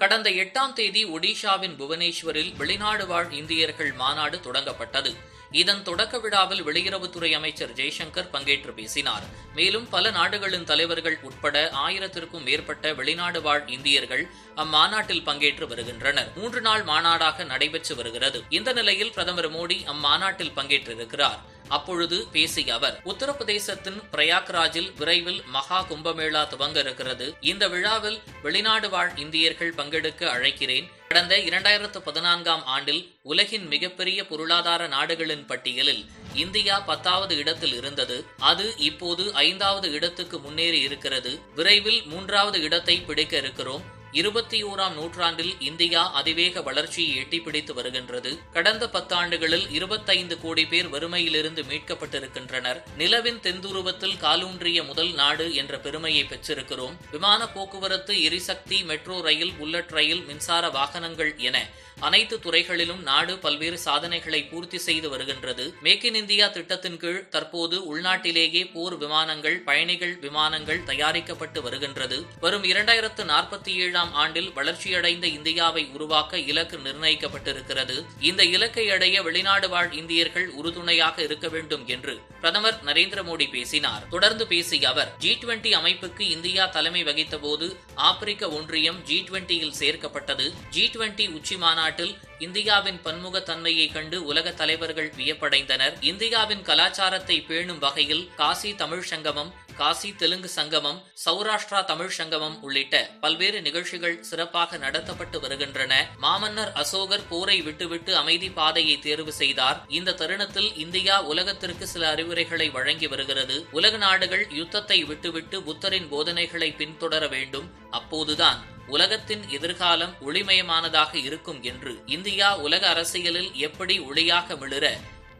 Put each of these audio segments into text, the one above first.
கடந்த எட்டாம் தேதி ஒடிஷாவின் புவனேஸ்வரில் வெளிநாடு வாழ் இந்தியர்கள் மாநாடு தொடங்கப்பட்டது. இதன் தொடக்க விழாவில் வெளியுறவுத்துறை அமைச்சர் ஜெய்சங்கர் பங்கேற்று பேசினார். மேலும் பல நாடுகளின் தலைவர்கள் உட்பட ஆயிரத்திற்கும் மேற்பட்ட வெளிநாடு வாழ் இந்தியர்கள் அம்மாநாட்டில் பங்கேற்று வருகின்றனர். மூன்று நாள் மாநாடாக நடைபெற்று வருகிறது. இந்த நிலையில் பிரதமர் மோடி அம்மாநாட்டில் பங்கேற்றிருக்கிறார். அப்பொழுது பேசிய அவர் உத்தரப்பிரதேசத்தின் பிரயாக்ராஜில் விரைவில் மகா கும்பமேளா துவங்க இருக்கிறது இந்த விழாவில் வெளிநாடு வாழ் இந்தியர்கள் பங்கெடுக்க அழைக்கிறேன். கடந்த இரண்டாயிரத்து பதினான்காம் ஆண்டில் உலகின் மிகப்பெரிய பொருளாதார நாடுகளின் பட்டியலில் இந்தியா பத்தாவது இடத்தில் இருந்தது. அது இப்போது ஐந்தாவது இடத்துக்கு முன்னேறி இருக்கிறது. விரைவில் மூன்றாவது இடத்தை பிடிக்க இருக்கிறோம். இருபத்தி ஓராம் நூற்றாண்டில் இந்தியா அதிவேக வளர்ச்சியை எட்டிப்பிடித்து வருகின்றது. கடந்த பத்தாண்டுகளில் இருபத்தைந்து கோடி பேர் வறுமையிலிருந்து மீட்கப்பட்டிருக்கின்றனர். நிலவின் தென்துருவத்தில் காலூன்றிய முதல் நாடு என்ற பெருமையை பெற்றிருக்கிறோம். விமான போக்குவரத்து எரிசக்தி மெட்ரோ ரயில் புல்லட் ரயில் மின்சார வாகனங்கள் என அனைத்து துறைகளிலும் நாடு பல்வேறு சாதனைகளை பூர்த்தி செய்து வருகின்றது. மேக் இன் இந்தியா திட்டத்தின் கீழ் தற்போது உள்நாட்டிலேயே போர் விமானங்கள் பயணிகள் விமானங்கள் தயாரிக்கப்பட்டு வருகின்றது. வரும் இரண்டாயிரத்து நாற்பத்தி ஏழாம் ஐந்தாம் ஆண்டில் வளர்ச்சியடைந்த இந்தியாவை உருவாக்க இலக்கு நிர்ணயிக்கப்பட்டிருக்கிறது. இந்த இலக்கை அடைய வெளிநாடு வாழ் இந்தியர்கள் உறுதுணையாக இருக்க வேண்டும் என்று பிரதமர் நரேந்திர மோடி பேசினார். தொடர்ந்து பேசிய அவர் ஜி டுவெண்டி அமைப்புக்கு இந்தியா தலைமை வகித்த போது ஆப்பிரிக்க ஒன்றியம் ஜி டுவெண்டியில் சேர்க்கப்பட்டது. ஜி டுவெண்டி உச்சி மாநாட்டில் இந்தியாவின் பன்முகத்தன்மையை கண்டு உலக தலைவர்கள் வியப்படைந்தனர். இந்தியாவின் கலாச்சாரத்தை பேணும் வகையில் காசி தமிழ் சங்கமம் காசி தெலுங்கு சங்கமம் சௌராஷ்டிரா தமிழ் சங்கமம் உள்ளிட்ட பல்வேறு நிகழ்ச்சிகள் சிறப்பாக நடத்தப்பட்டு வருகின்றன. மாமன்னர் அசோகர் போரை விட்டுவிட்டு அமைதி பாதையை தேர்வு செய்தார். இந்த தருணத்தில் இந்தியா உலகத்திற்கு சில அறிவுரைகளை வழங்கி வருகிறது. உலக நாடுகள் யுத்தத்தை விட்டுவிட்டு புத்தரின் போதனைகளை பின்தொடர வேண்டும். அப்போதுதான் உலகத்தின் எதிர்காலம் ஒளிமயமானதாக இருக்கும் என்று இந்தியா உலக அரசியலில் எப்படி ஒளியாக மிளிர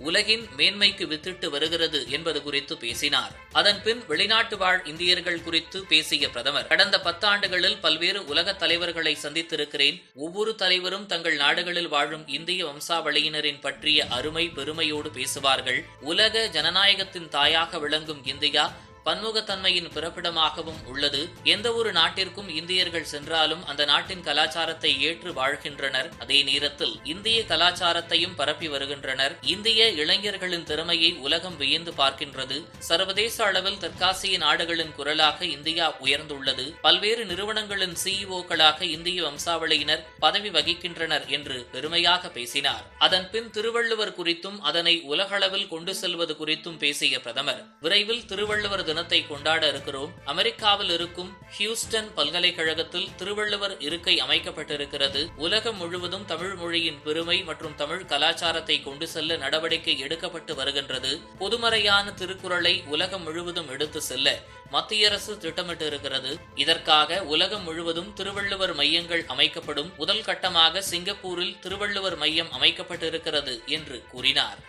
உலகின் மேன்மைக்கு வித்திட்டு வருகிறது என்பது குறித்து பேசினார். அதன் பின் வெளிநாட்டு வாழ் இந்தியர்கள் குறித்து பேசிய பிரதமர் கடந்த பத்தாண்டுகளில் பல்வேறு உலக தலைவர்களை சந்தித்திருக்கிறேன். ஒவ்வொரு தலைவரும் தங்கள் நாடுகளில் வாழும் இந்திய வம்சாவளியினரின் பற்றிய அருமை பெருமையோடு பேசுவார்கள். உலக ஜனநாயகத்தின் தாயாக விளங்கும் இந்தியா பன்முகத்தன்மையின் பிறப்பிடமாகவும் உள்ளது. எந்த ஒரு நாட்டிற்கும் இந்தியர்கள் சென்றாலும் அந்த நாட்டின் கலாச்சாரத்தை ஏற்று வாழ்கின்றனர். அதே நேரத்தில் இந்திய கலாச்சாரத்தையும் பரப்பி வருகின்றனர். இந்திய இளைஞர்களின் திறமையை உலகம் வியந்து பார்க்கின்றது. சர்வதேச அளவில் தெற்காசிய நாடுகளின் குரலாக இந்தியா உயர்ந்துள்ளது. பல்வேறு நிறுவனங்களின் சிஇஓக்களாக இந்திய வம்சாவளியினர் பதவி வகிக்கின்றனர் என்று பெருமையாக பேசினார். அதன் பின் திருவள்ளுவர் குறித்தும் அதனை உலகளவில் கொண்டு செல்வது குறித்தும் பேசிய பிரதமர். விரைவில் திருவள்ளுவர் தினத்தை கொண்டாட இருக்கிறோம். அமெரிக்காவில் இருக்கும் ஹியூஸ்டன் பல்கலைக்கழகத்தில் திருவள்ளுவர் இருக்கை அமைக்கப்பட்டிருக்கிறது. உலகம் முழுவதும் தமிழ் மொழியின் பெருமை மற்றும் தமிழ் கலாச்சாரத்தை கொண்டு செல்ல நடவடிக்கை எடுக்கப்பட்டு வருகின்றது. பொதுமறையான திருக்குறளை உலகம் முழுவதும் எடுத்து செல்ல மத்திய அரசு திட்டமிட்டு இருக்கிறது இதற்காக உலகம் முழுவதும் திருவள்ளுவர் மையங்கள் அமைக்கப்படும். முதல் கட்டமாக சிங்கப்பூரில் திருவள்ளுவர் மையம் அமைக்கப்பட்டிருக்கிறது என்று கூறினார்.